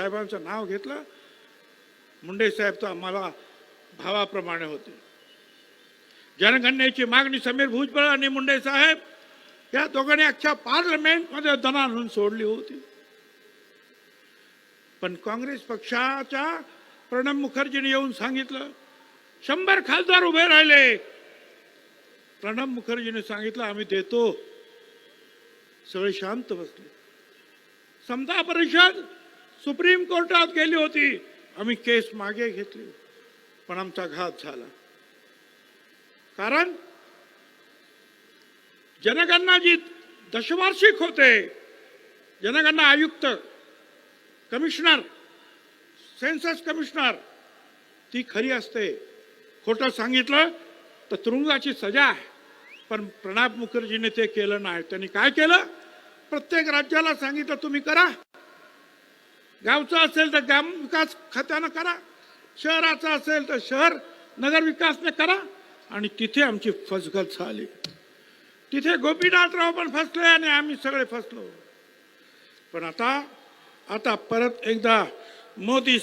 साहेबांचं नाव घेतलं. मुंडे साहेब तर आम्हाला भावाप्रमाणे होते. जनगणनेची मागणी समीर भुजबळ आणि मुंडे साहेब या दोघांनी अख्ख्या पार्लमेंटमध्ये दणानून सोडली होती. पण काँग्रेस पक्षाच्या प्रणब मुखर्जीने येऊन सांगितलं शंभर खासदार उभे राहिले. प्रणब मुखर्जीने सांगितलं आम्ही देतो. सगळे शांत बसले. समता परिषद सुप्रीम कोर्टात गेली होती. आम्ही केस मागे घेतली. पण आमचा घात झाला. कारण जनगणना जी दशवार्षिक होते जनगणना आयुक्त कमिशनर सेन्सस कमिशनर ती खरी असते. खोटं सांगितलं तर तुरुंगाची सजा आहे. पण प्रणब मुखर्जीने ते केलं नाही. त्यांनी काय केलं? प्रत्येक राज्याला सांगितलं तुम्ही करा. गावचं असेल तर ग्राम विकास खात्यानं करा. शहराचं असेल तर शहर नगर विकासने करा. आणि तिथे आमची फसगत झाली. तिथे गोपीनाथराव पण फसले आणि आम्ही सगळे फसलो. पण आता आता परत एकदा मोदी